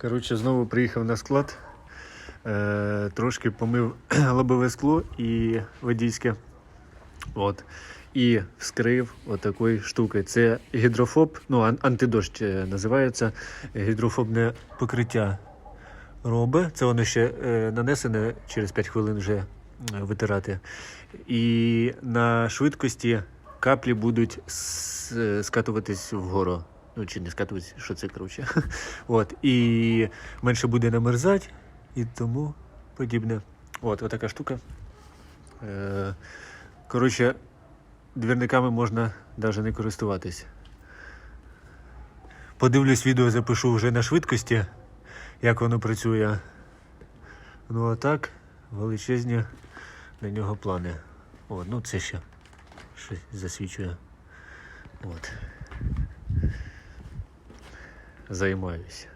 Коротше, знову приїхав на склад. Е, трошки помив лобове скло і водійське. От. І вскрив отакою штукою. Це гідрофоб, ну, ан- антидощ е, називається. Гідрофобне покриття робить. Це воно ще е, нанесене через 5 хвилин вже е, витирати. І на швидкості каплі будуть е, скатуватись вгору. Ну, чи не скатуватись, що це коротше. От. І менше буде намерзати і тому подібне. От, отака штука. Е, коротше, двірниками можна навіть не користуватись. Подивлюсь відео, запишу вже на швидкості, як воно працює. Ну а так, величезні на нього плани. От, ну це ще щось засвічує. От. Займаюся.